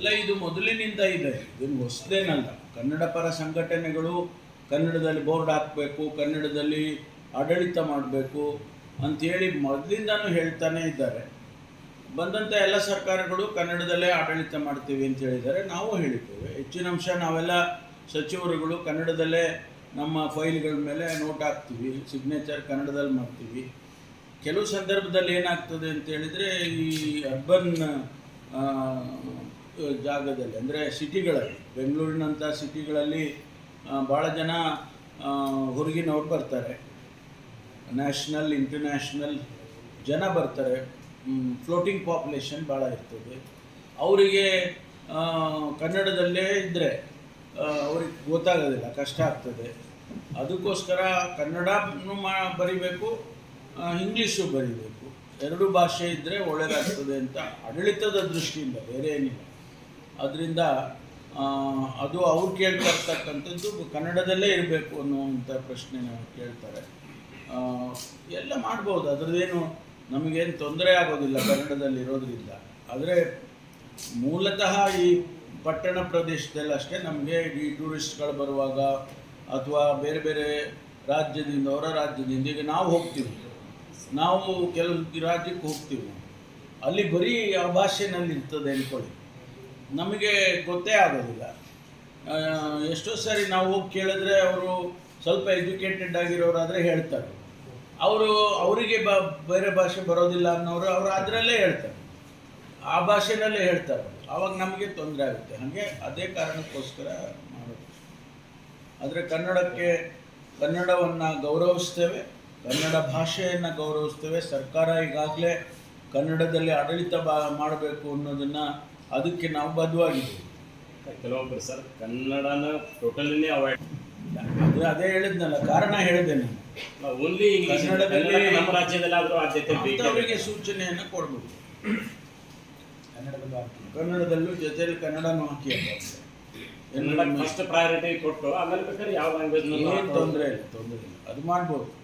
ಅಲ್ಲ ಇದು ಮೊದಲಿನಿಂದ ಇದೆ. ಇದನ್ನು ಹೊಸದೇನಲ್ಲ. ಕನ್ನಡ ಪರ ಸಂಘಟನೆಗಳು ಕನ್ನಡದಲ್ಲಿ ಬೋರ್ಡ್ ಹಾಕಬೇಕು, ಕನ್ನಡದಲ್ಲಿ ಆಡಳಿತ ಮಾಡಬೇಕು ಅಂಥೇಳಿ ಮೊದಲಿಂದನೂ ಹೇಳ್ತಾನೆ ಇದ್ದಾರೆ. ಬಂದಂಥ ಎಲ್ಲ ಸರ್ಕಾರಗಳು ಕನ್ನಡದಲ್ಲೇ ಆಡಳಿತ ಮಾಡ್ತೀವಿ ಅಂತ ಹೇಳಿದ್ದಾರೆ ನಾವು ಹೇಳಿದ್ದೇವೆ. ಹೆಚ್ಚಿನ ಅಂಶ ನಾವೆಲ್ಲ ಸಚಿವರುಗಳು ಕನ್ನಡದಲ್ಲೇ ನಮ್ಮ ಫೈಲ್ಗಳ ಮೇಲೆ ನೋಟ್ ಹಾಕ್ತೀವಿ. ಸಿಗ್ನೇಚರ್ ಕನ್ನಡದಲ್ಲಿ ಮಾಡ್ತೀವಿ. ಕೆಲವು ಸಂದರ್ಭದಲ್ಲಿ ಏನಾಗ್ತದೆ ಅಂತ ಹೇಳಿದರೆ ಈ ಅರ್ಬನ್ ಜಾಗದಲ್ಲಿ, ಅಂದರೆ ಸಿಟಿಗಳಲ್ಲಿ, ಬೆಂಗಳೂರಿನಂಥ ಸಿಟಿಗಳಲ್ಲಿ ಭಾಳ ಜನ ಹೊರಗಿನವ್ರು ಬರ್ತಾರೆ. ನ್ಯಾಷನಲ್, ಇಂಟರ್ನ್ಯಾಷನಲ್ ಜನ ಬರ್ತಾರೆ. ಫ್ಲೋಟಿಂಗ್ ಪಾಪ್ಯುಲೇಷನ್ ಭಾಳ ಇರ್ತದೆ. ಅವರಿಗೆ ಕನ್ನಡದಲ್ಲೇ ಇದ್ದರೆ ಅವ್ರಿಗೆ ಗೊತ್ತಾಗೋದಿಲ್ಲ, ಕಷ್ಟ ಆಗ್ತದೆ. ಅದಕ್ಕೋಸ್ಕರ ಕನ್ನಡನು ಮಾ, ಬರಿಬೇಕು ಇಂಗ್ಲೀಷು ಬರಿಬೇಕು. ಎರಡು ಭಾಷೆ ಇದ್ದರೆ ಒಳ್ಳೆಯದಾಗ್ತದೆ ಅಂತ ಆಡಳಿತದ ದೃಷ್ಟಿಯಿಂದ, ಬೇರೆ ಏನಿಲ್ಲ. ಅದರಿಂದ ಅದು ಅವ್ರು ಕೇಳ್ತಾ ಇರ್ತಕ್ಕಂಥದ್ದು ಕನ್ನಡದಲ್ಲೇ ಇರಬೇಕು ಅನ್ನುವಂಥ ಪ್ರಶ್ನೆನ ಕೇಳ್ತಾರೆ. ಎಲ್ಲ ಮಾಡ್ಬೋದು. ಅದರದ್ದೇನು ನಮಗೇನು ತೊಂದರೆ ಆಗೋದಿಲ್ಲ ಕನ್ನಡದಲ್ಲಿ ಇರೋದ್ರಿಂದ ಆದರೆ ಮೂಲತಃ ಈ ಪಟ್ಟಣ ಪ್ರದೇಶದಲ್ಲಿ ಅಷ್ಟೇ ನಮಗೆ ಈ ಟೂರಿಸ್ಟ್ಗಳು ಬರುವಾಗ ಅಥವಾ ಬೇರೆ ಬೇರೆ ರಾಜ್ಯದಿಂದ, ಹೊರ ರಾಜ್ಯದಿಂದ ಈಗ ನಾವು ಹೋಗ್ತೀವಿ. ನಾವು ಕೆಲವು ರಾಜ್ಯಕ್ಕೆ ಹೋಗ್ತೀವಿ. ಅಲ್ಲಿ ಬರೀ ಆ ಭಾಷೆನಲ್ಲಿ ಇರ್ತದೆ ಅಂದ್ಕೊಳ್ಳಿ. ನಮಗೆ ಗೊತ್ತೇ ಆಗೋದಿಲ್ಲ. ಎಷ್ಟೋ ಸಾರಿ ನಾವು ಹೋಗಿ ಕೇಳಿದ್ರೆ ಅವರು ಸ್ವಲ್ಪ ಎಜುಕೇಟೆಡ್ ಆಗಿರೋರಾದರೆ ಹೇಳ್ತಾರೆ. ಅವರು ಅವರಿಗೆ ಬ, ಬೇರೆ ಭಾಷೆ ಬರೋದಿಲ್ಲ ಅನ್ನೋರು ಅವರು ಅದರಲ್ಲೇ ಹೇಳ್ತಾರೆ. ಆ ಭಾಷೆನಲ್ಲೇ ಹೇಳ್ತಾರೆ. ಆವಾಗ ನಮಗೆ ತೊಂದರೆ ಆಗುತ್ತೆ. ಹಾಗೆ ಅದೇ ಕಾರಣಕ್ಕೋಸ್ಕರ ಮಾಡೋದು ಆದರೆ ಕನ್ನಡಕ್ಕೆ ಕನ್ನಡವನ್ನು ಗೌರವಿಸ್ತೇವೆ, ಕನ್ನಡ ಭಾಷೆಯನ್ನು ಗೌರವಿಸ್ತೇವೆ. ಸರ್ಕಾರ ಈಗಾಗಲೇ ಕನ್ನಡದಲ್ಲಿ ಆಡಳಿತ ಬಾ, ಮಾಡಬೇಕು ಅನ್ನೋದನ್ನು ಅದಕ್ಕೆ ನಾವು ಬದ್ಧವಾಗಿದ್ದೀವಿ. ಕೆಲವೊಬ್ಬರು ಸರ್ ಕನ್ನಡನ ಟೋಟಲಿನೇ ಅವಾಯ್ಡ್ ಅದು ಅದೇ ಹೇಳಿದ್ನಲ್ಲ ಕಾರಣ ಹೇಳಿದೆ ನಾನು. ಓನ್ಲಿ ಕನ್ನಡದಲ್ಲಿ- ನಮ್ಮ ರಾಜ್ಯದಲ್ಲಿ ಆದರೂ ಆದ್ಯತೆ ಬೇಕು ಸೂಚನೆಯನ್ನು ಕೊಡ್ಬೋದು. ಕನ್ನಡದಲ್ಲೂ ಜೊತೆಯಲ್ಲಿ ಕನ್ನಡನೂ ಹಾಕಿ ಕನ್ನಡ ಫಸ್ಟ್ ಪ್ರಯಾರಿಟಿ ಕೊಟ್ಟು ಆಮೇಲೆ ಬೇಕಾದ್ರೆ ಯಾವ ಲ್ಯಾಂಗ್ವೇಜ್ ಏನು ತೊಂದರೆ ಇಲ್ಲ ತೊಂದರೆ ಇಲ್ಲ. ಅದು ಮಾಡ್ಬೋದು.